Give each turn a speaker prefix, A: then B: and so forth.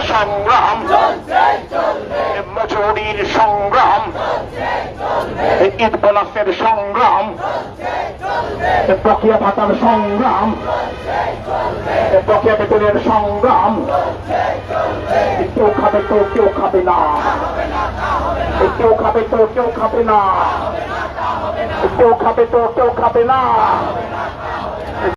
A: সংগ্রাম। মজুরির সংগ্রাম। ঈদ বোনাসের সংগ্রাম। প্রক্রিয়া ভাতার সংগ্রাম। প্রক্রিয়া বেতনের সংগ্রাম। কেউ খাবে তো কেউ খাবে না। কেউ খাবে তো কেউ খাবে না। কেউ খাবে তো কেউ খাবে না।